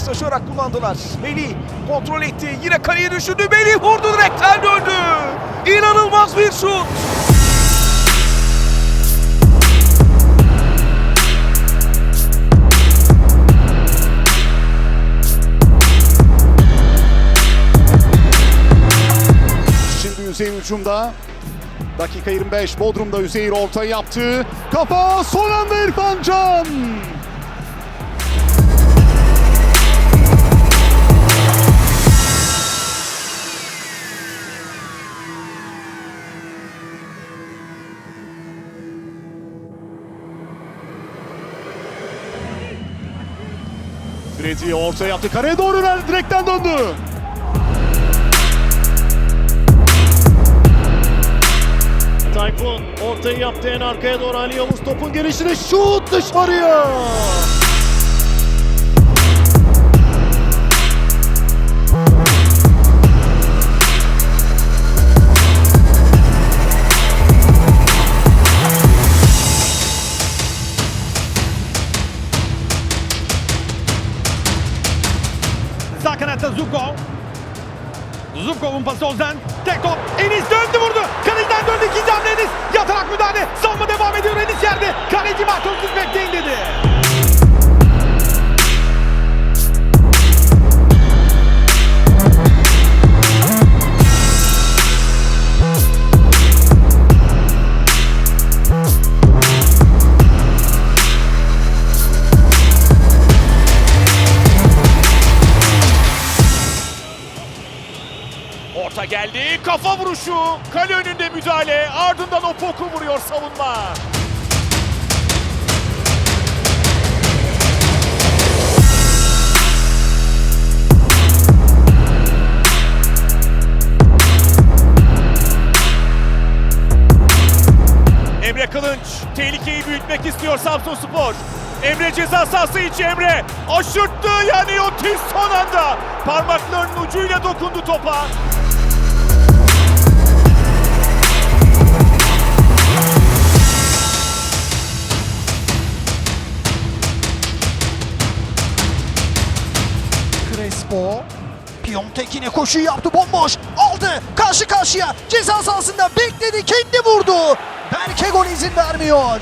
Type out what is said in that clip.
paslaşarak kullandılar. Melih kontrol etti. Yine kaleye düşündü. Melih vurdu direkten döndü. İnanılmaz bir şut. Şimdi Üzeyir hücumda. Dakika 25 Bodrum'da Üzeyir orta yaptı. Kafa son anda İrfan Can. Freddy orta yaptı. Kareye doğru verdi. Direkten döndü. Tayfun ortayı yaptı en arkaya doğru Ali Yavuz topun gelişine şut dışarıya. Sağ kanatta Zubkov. Zubkov'un pası Ozan. Tek top. Enis döndü vurdu. Kaleciden döndü ikinci hamle Enis. Yatarak müdahale. Savunma devam ediyor Enis yerde. Kaleci mahkumsuz bekleyin Orta geldi. Kafa vuruşu. Kale önünde müdahale. Ardından o poku vuruyor savunma. Emre Kılınç tehlikeyi büyütmek istiyor Samsun Spor. Emre ceza sahası içi Emre aşırttı yani Otis son anda parmaklarının ucuyla dokundu topa. Crespo. Piontek yine koşuyu yaptı bomboş. Aldı. Karşı karşıya. Ceza sahasında bekledi. Kendi vurdu. Berke gol izin vermiyor.